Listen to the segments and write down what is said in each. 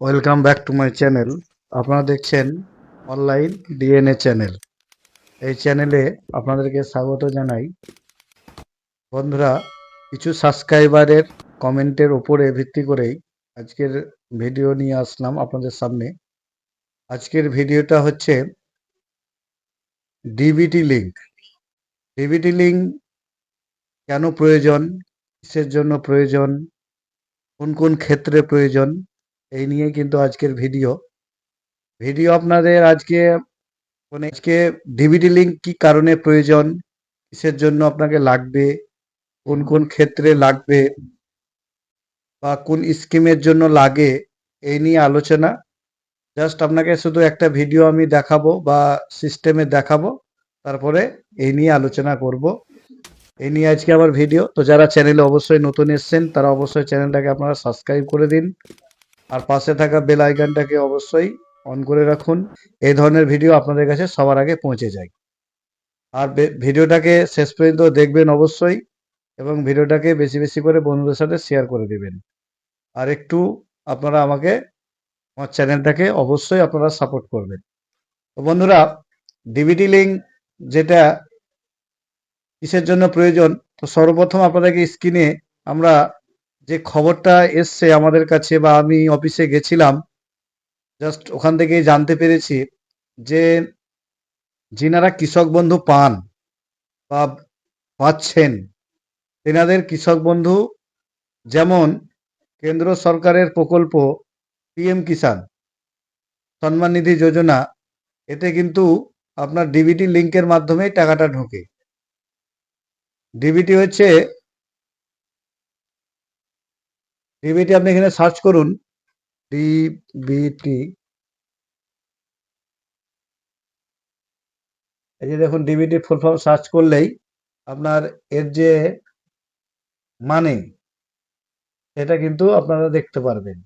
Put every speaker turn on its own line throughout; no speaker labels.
Welcome back to my channel আপনারা দেখছেন online DNA channel এই চ্যানেলে আপনাদেরকে স্বাগত জানাই। বন্ধুরা, কিছু সাবস্ক্রাইবারের কমেন্টের ওপরে ভিত্তি করেই আজকের ভিডিও নিয়ে আসলাম আপনাদের সামনে। আজকের ভিডিওটা হচ্ছে ডিবিটি লিঙ্ক ডিবিটি লিঙ্ক কেন প্রয়োজন? কিসের জন্য প্রয়োজন? কোন কোন ক্ষেত্রে প্রয়োজন? এই নিয়ে কিন্তু আজকের ভিডিও ভিডিও আপনাদের আজকে মানে আজকে ডিভিডি লিঙ্ক কি কারণে প্রয়োজন, কিসের জন্য আপনাকে লাগবে, কোন কোন ক্ষেত্রে লাগবে, বা কোন স্কিমের জন্য লাগে, এই নিয়ে আলোচনা। জাস্ট আপনাকে শুধু একটা ভিডিও আমি দেখাবো বা সিস্টেমে দেখাবো, তারপরে এই নিয়ে আলোচনা করব। এই নিয়ে আজকে আমার ভিডিও তো যারা চ্যানেলে অবশ্যই নতুন এসছেন, তারা অবশ্যই চ্যানেলটাকে আপনারা সাবস্ক্রাইব করে দিন। আর পাশে থাকা বেল আইকনটাকে অবশ্যই অন করে রাখুন। এই ধরনের ভিডিও আপনাদের কাছে সবার আগে পৌঁছে যায়। আর ভিডিওটাকে শেষ পর্যন্ত দেখবেন অবশ্যই এবং ভিডিওটাকে বেশি বেশি করে বন্ধুদের সাথে শেয়ার করে দেবেন। আর একটু আপনারা আমাকে, আমার চ্যানেলটাকে অবশ্যই আপনারা সাপোর্ট করবেন। তো বন্ধুরা ডিবিটি লিঙ্ক যেটা কিসের জন্য প্রয়োজন? তো সর্বপ্রথম আপনাদেরকে স্ক্রিনে আমরা যে খবরটা এসছে আমাদের কাছে বা আমি অফিসে গেছিলাম জাস্ট ওখান থেকেই জানতে পেরেছি যে যিনারা কৃষক বন্ধু পান বা পাচ্ছেন, তেনাদের কৃষক বন্ধু যেমন কেন্দ্র সরকারের প্রকল্প পিএম কিষাণ সম্মান নিধি যোজনা, এতে কিন্তু আপনার ডিবিটি লিঙ্কের মাধ্যমে টাকাটা ঢোকে। ডিবিটি হচ্ছে ডিবিটি আপনি এখানে সার্চ করুন ডিবিটি এই যে দেখুন ডিবিটি ফুল ফর্ম সার্চ করলেই আপনার এর যে মানে সেটা কিন্তু আপনারা দেখতে পারবেন।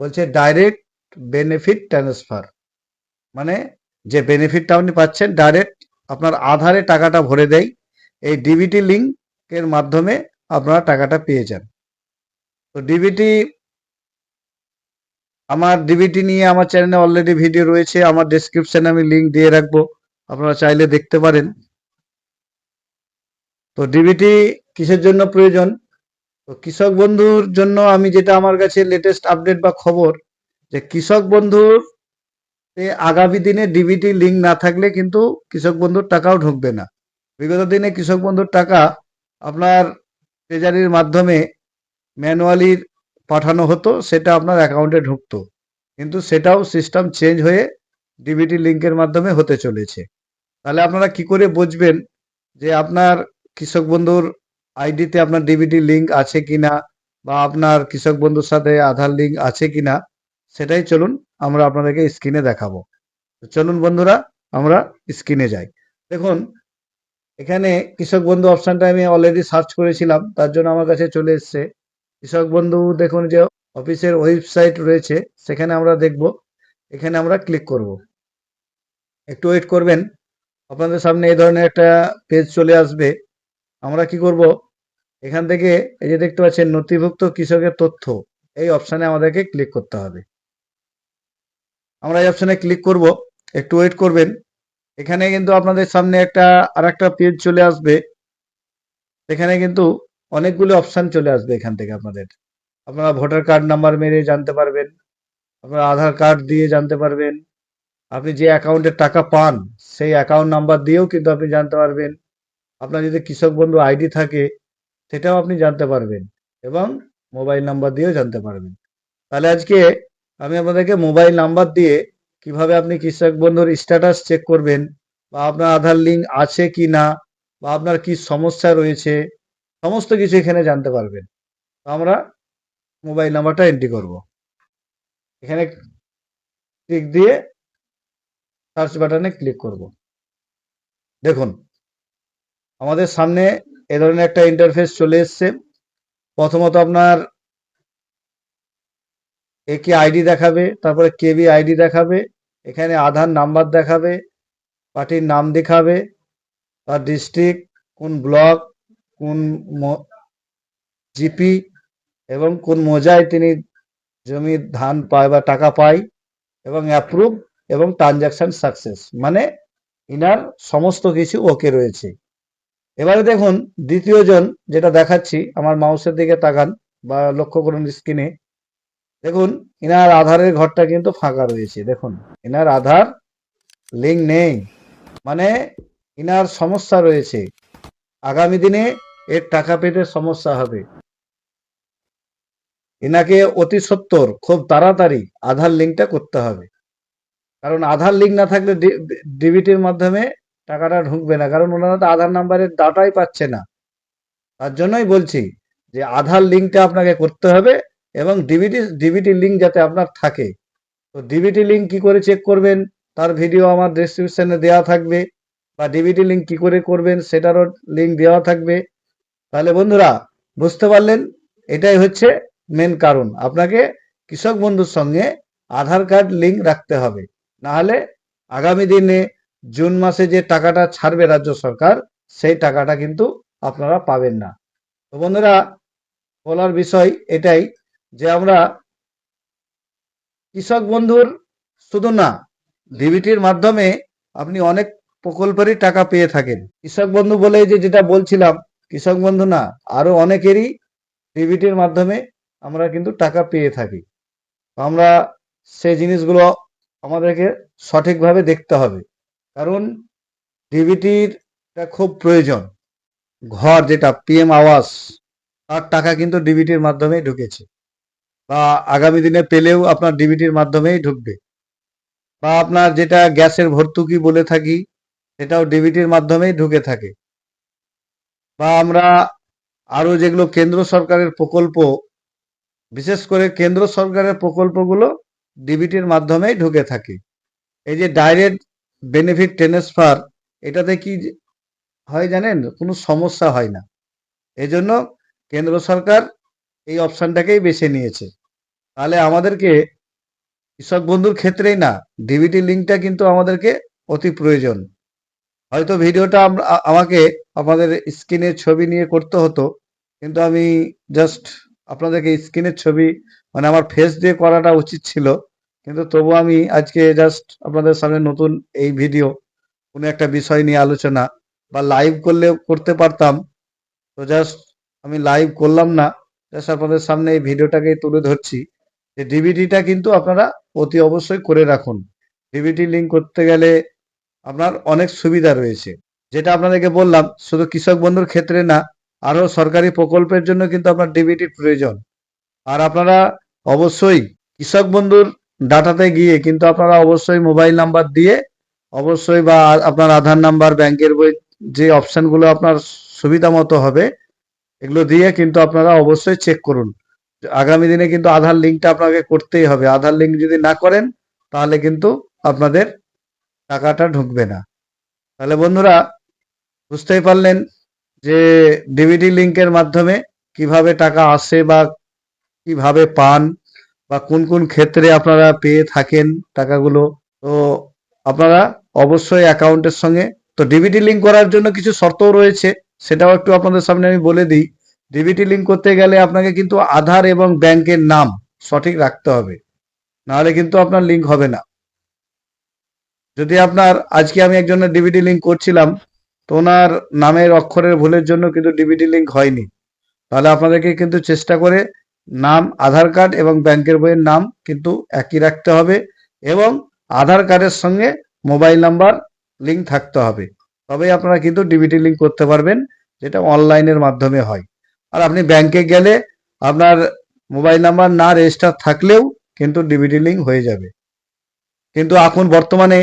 বলছে ডাইরেক্ট বেনিফিট ট্রান্সফার মানে যে বেনিফিটটা আপনি পাচ্ছেন ডাইরেক্ট আপনার আধারে টাকাটা ভরে দেয়, এই ডিবিটি লিঙ্কের মাধ্যমে আপনারা টাকাটা পেয়ে যান। তো ডিবিটি আমার ডিবিটি নিয়ে আমার চ্যানেলে অলরেডি ভিডিও রয়েছে, আমার ডেসক্রিপশনে আমি লিঙ্ক দিয়ে রাখব, আপনারা চাইলে দেখতে পারেন। তো ডিবিটি কিসের জন্য প্রয়োজন? তো কৃষক বন্ধুর জন্য আমি যেটা আমার কাছে লেটেস্ট আপডেট বা খবর, যে কৃষক বন্ধুর আগামী দিনে ডিবিটি লিঙ্ক না থাকলে কিন্তু কৃষক বন্ধুর টাকাও ঢুকবে না। বিগত দিনে কৃষক বন্ধুর টাকা আপনার ট্রেজারির মাধ্যমে ম্যানুয়ালি পাঠানো হতো, সেটা আপনার অ্যাকাউন্টে ঢুকতো। কিন্তু সেটাও সিস্টেম চেঞ্জ হয়ে ডিবিটি লিঙ্কের মাধ্যমে হতে চলেছে। তাহলে আপনারা কি করে বুঝবেন যে আপনার কৃষক বন্ধুর আইডিতে আপনার ডিবিটি লিঙ্ক আছে কিনা বা আপনার কৃষক বন্ধুর সাথে আধার লিঙ্ক আছে কিনা, সেটাই চলুন আমরা আপনাদেরকে স্ক্রিনে দেখাবো। চলুন বন্ধুরা, আমরা স্ক্রিনে যাই। দেখুন, এখানে কৃষক বন্ধু অপশানটা আমি অলরেডি সার্চ করেছিলাম, তার জন্য আমার কাছে চলে এসছে। কৃষক বন্ধু দেখুন যে অফিসের ওয়েবসাইট রয়েছে, সেখানে আমরা দেখব। এখানে আমরা ক্লিক করব। একটু ওয়েট করবেন। আপনাদের সামনে এই ধরনের একটা পেজ চলে আসবে। আমরা কি করব? এখান থেকে এই যে দেখতে পাচ্ছেন, নথিভুক্ত কৃষকের তথ্য, এই অপশানে আমাদেরকে ক্লিক করতে হবে। আমরা এই অপশানে ক্লিক করব। একটু ওয়েট করবেন। এখানে কিন্তু আপনাদের সামনে একটা আর একটা পেজ চলে আসবে। এখানে কিন্তু অনেকগুলো অপশান চলে আসবে এখান থেকে আপনাদের। আপনারা ভোটার কার্ড নাম্বার মেরে জানতে পারবেন, আপনার আধার কার্ড দিয়ে জানতে পারবেন, আপনি যে অ্যাকাউন্টে টাকা পান, সেই অ্যাকাউন্ট নাম্বার দিয়েও কিন্তু আপনি জানতে পারবেন। আপনার যদি কৃষক বন্ধু আইডি থাকে, সেটাও আপনি জানতে পারবেন এবং মোবাইল নাম্বার দিয়েও জানতে পারবেন। তাহলে আজকে আমি আপনাদেরকে মোবাইল নাম্বার দিয়ে কীভাবে আপনি কৃষক বন্ধুর স্ট্যাটাস চেক করবেন বা আপনার আধার লিঙ্ক আছে কি না বা আপনার কি সমস্যা রয়েছে সমস্ত কিছু এখানে জানতে পারবেন। তো আমরা মোবাইল নাম্বারটা এন্ট্রি করব। এখানে ক্লিক দিয়ে সার্চ বাটনে ক্লিক করব। দেখুন, আমাদের সামনে এ ধরনের একটা ইন্টারফেস চলে এসছে। প্রথমত আপনার এ একে আইডি দেখাবে, তারপরে কেবি আইডি দেখাবে, এখানে আধার নাম্বার দেখাবে, পার্টির নাম দেখাবে, তার ডিস্ট্রিক্ট কোন ব্লক কোন জিপি এবং কোন মজায় তিনি জমির ধান পায় বা টাকা পায় এবং অ্যাপ্রুভ এবং ট্রানজাকশন সাকসেস মানে ইনার সমস্ত কিছু ওকে রয়েছে। এবারে দেখুন, দ্বিতীয় জন যেটা দেখাচ্ছি, আমার মাউসের দিকে তাকান বা লক্ষ্য করুন স্ক্রিনে দেখুন, ইনার আধারের ঘরটা কিন্তু ফাঁকা রয়েছে, দেখুন। ইনার আধার লিঙ্ক নেই মানে ইনার সমস্যা রয়েছে। আগামী দিনে এর টাকা পেতে সমস্যা হবে। এনাকে অতি সত্তর খুব তাড়াতাড়ি আধার লিঙ্কটা করতে হবে। কারণ আধার লিঙ্ক না থাকলে ডিবিটির মাধ্যমে টাকাটা ঢুকবে না। কারণ ওনারা তো আধার নাম্বারের ডাটাই পাচ্ছে না। তার জন্যই বলছি যে আধার লিঙ্কটা আপনাকে করতে হবে এবং ডিবিটি ডিবিটি লিঙ্ক যাতে আপনার থাকে। তো ডিবিটি লিঙ্ক কি করে চেক করবেন? তার ভিডিও আমার ডেসক্রিপশনে দেওয়া থাকবে। বা ডিবিটি লিঙ্ক কি করে করবেন? সেটারও লিঙ্ক দেওয়া থাকবে। তাহলে বন্ধুরা, বুঝতে পারলেন? এটাই হচ্ছে মেন কারণ। আপনাকে কৃষক বন্ধুর সঙ্গে আধার কার্ড লিঙ্ক রাখতে হবে। না হলে আগামী দিনে জুন মাসে যে টাকাটা ছাড়বে রাজ্য সরকার, সেই টাকাটা কিন্তু আপনারা পাবেন না। তো বন্ধুরা, বলার বিষয় এটাই যে আমরা কৃষক বন্ধুর শুধু না ডিবিটির মাধ্যমে আপনি অনেক প্রকল্পেরই টাকা পেয়ে থাকেন। কৃষক বন্ধু বলে যে যেটা বলছিলাম কৃষক বন্ধু না, আরও অনেকেরই ডিবিটির মাধ্যমে আমরা কিন্তু টাকা পেয়ে থাকি। আমরা সেই জিনিসগুলো আমাদেরকে সঠিকভাবে দেখতে হবে। কারণ ডিবিটির খুব প্রয়োজন। ঘর যেটা পিএম আওয়াস তার টাকা কিন্তু ডিবিটির মাধ্যমেই ঢুকেছে। বা আগামী দিনে পেলেও আপনার ডিবিটির মাধ্যমেই ঢুকবে। বা আপনার যেটা গ্যাসের ভর্তুকি বলে থাকি, সেটাও ডিবিটির মাধ্যমেই ঢুকে থাকে। বা আমরা আরও যেগুলো কেন্দ্র সরকারের প্রকল্প, বিশেষ করে কেন্দ্র সরকারের প্রকল্পগুলো ডিবিটির মাধ্যমেই ঢুকে থাকে। এই যে ডাইরেক্ট বেনিফিট ট্রান্সফার এটাতে কি হয় জানেন? কোনো সমস্যা হয় না। এজন্য কেন্দ্র সরকার এই অপশানটাকেই বেছে নিয়েছে। তাহলে আমাদেরকে কৃষক বন্ধুর ক্ষেত্রেই না ডিবিটি লিঙ্কটা কিন্তু আমাদেরকে অতি প্রয়োজন। হয়তো ভিডিওটা আমাকে আপনাদের স্ক্রিনের ছবি নিয়ে করতে হতো, কিন্তু আমি জাস্ট আপনাদেরকে স্ক্রিনের ছবি মানে আমার ফেস দিয়ে করাটা উচিত ছিল, কিন্তু তবু আমি আজকে জাস্ট আপনাদের সামনে নতুন এই ভিডিও কোনো একটা বিষয় নিয়ে আলোচনা, বা লাইভ করলে করতে পারতাম, তো জাস্ট আমি লাইভ করলাম না জাস্ট আপনাদের সামনে এই ভিডিওটাকে তুলে ধরছি, যে ডিভিডিটা কিন্তু আপনারা অতি অবশ্যই করে রাখুন ডিভিডি লিঙ্ক করতে গেলে আপনার অনেক সুবিধা রয়েছে। যেটা আপনাদেরকে বললাম, শুধু কৃষক বন্ধুর ক্ষেত্রে না, আরও সরকারি প্রকল্পের জন্য কিন্তু আপনার ডিবিটির প্রয়োজন। আর আপনারা অবশ্যই কৃষক বন্ধুর ডাটাতে গিয়ে কিন্তু আপনারা অবশ্যই মোবাইল নাম্বার দিয়ে, অবশ্যই বা আপনার আধার নাম্বার, ব্যাংকের বই, যে অপশানগুলো আপনার সুবিধা মতো হবে, এগুলো দিয়ে কিন্তু আপনারা অবশ্যই চেক করুন। আগামী দিনে কিন্তু আধার লিঙ্কটা আপনাকে করতেই হবে। আধার লিঙ্ক যদি না করেন, তাহলে কিন্তু আপনাদের টাকাটা ঢুকবে না। তাহলে বন্ধুরা, বুঝতেই পারলেন যে ডিভিডি লিঙ্কের মাধ্যমে কীভাবে টাকা আসে বা কীভাবে পান বা কোন কোন ক্ষেত্রে আপনারা পেয়ে থাকেন টাকাগুলো। তো আপনারা অবশ্যই অ্যাকাউন্টের সঙ্গে, তো ডিবিটি লিঙ্ক করার জন্য কিছু শর্তও রয়েছে, সেটাও একটু আপনাদের সামনে আমি বলে দিই। ডিবিটি লিঙ্ক করতে গেলে আপনাকে কিন্তু আধার এবং ব্যাংকের নাম সঠিক রাখতে হবে। নাহলে কিন্তু আপনার লিঙ্ক হবে না। যদি আপনার, আজকে আমি একজনের ডিভিডি লিঙ্ক করছিলাম, তো ওনার নামের অক্ষরের ভুলের জন্য কিন্তু ডিবিটি লিঙ্ক হয়নি। তাহলে আপনাদেরকে কিন্তু চেষ্টা করে নাম, আধার কার্ড এবং ব্যাংকের বইয়ের নাম কিন্তু একই রাখতে হবে এবং আধার কার্ডের সঙ্গে মোবাইল নাম্বার লিঙ্ক থাকতে হবে। তবেই আপনারা কিন্তু ডিবিটি লিঙ্ক করতে পারবেন, যেটা অনলাইনের মাধ্যমে হয়। আর আপনি ব্যাংকে গেলে আপনার মোবাইল নাম্বার না রেজিস্টার থাকলেও কিন্তু ডিবিটি লিঙ্ক হয়ে যাবে। কিন্তু এখন বর্তমানে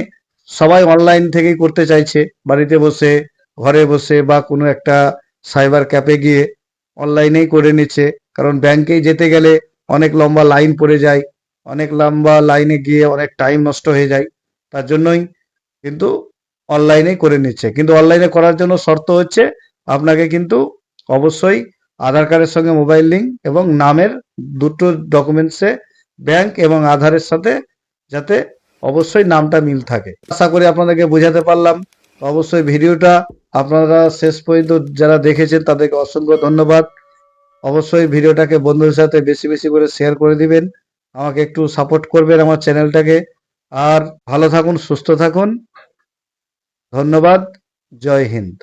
সবাই অনলাইন থেকেই করতে চাইছে। বাড়িতে বসে, ঘরে বসে বা কোনো একটা সাইবার ক্যাফে গিয়ে অনলাইনেই করে নিচ্ছে। কারণ ব্যাংকেই যেতে গেলে অনেক লম্বা লাইন পড়ে যায়, অনেক লম্বা লাইনে গিয়ে অনেক টাইম নষ্ট হয়ে যায়। তার জন্যই কিন্তু অনলাইনেই করে নিচ্ছে। কিন্তু অনলাইনে করার জন্য শর্ত হচ্ছে আপনাকে কিন্তু অবশ্যই আধার কার্ডের সঙ্গে মোবাইল লিঙ্ক এবং নামের দুটো ডকুমেন্টসে ব্যাংক এবং আধারের সাথে যাতে অবশ্যই নামটা মিল থাকে। আশা করি আপনাদেরকে বোঝাতে পারলাম। অবশ্যই ভিডিওটা আপনারা শেষ পর্যন্ত যারা দেখেছেন তাদেরকে অসংখ্য ধন্যবাদ। অবশ্যই ভিডিওটাকে বন্ধুদের সাথে বেশি বেশি করে শেয়ার করে দিবেন। আমাকে একটু সাপোর্ট করবেন আমার চ্যানেলটাকে। আর ভালো থাকুন, সুস্থ থাকুন। ধন্যবাদ। জয় হিন্দ।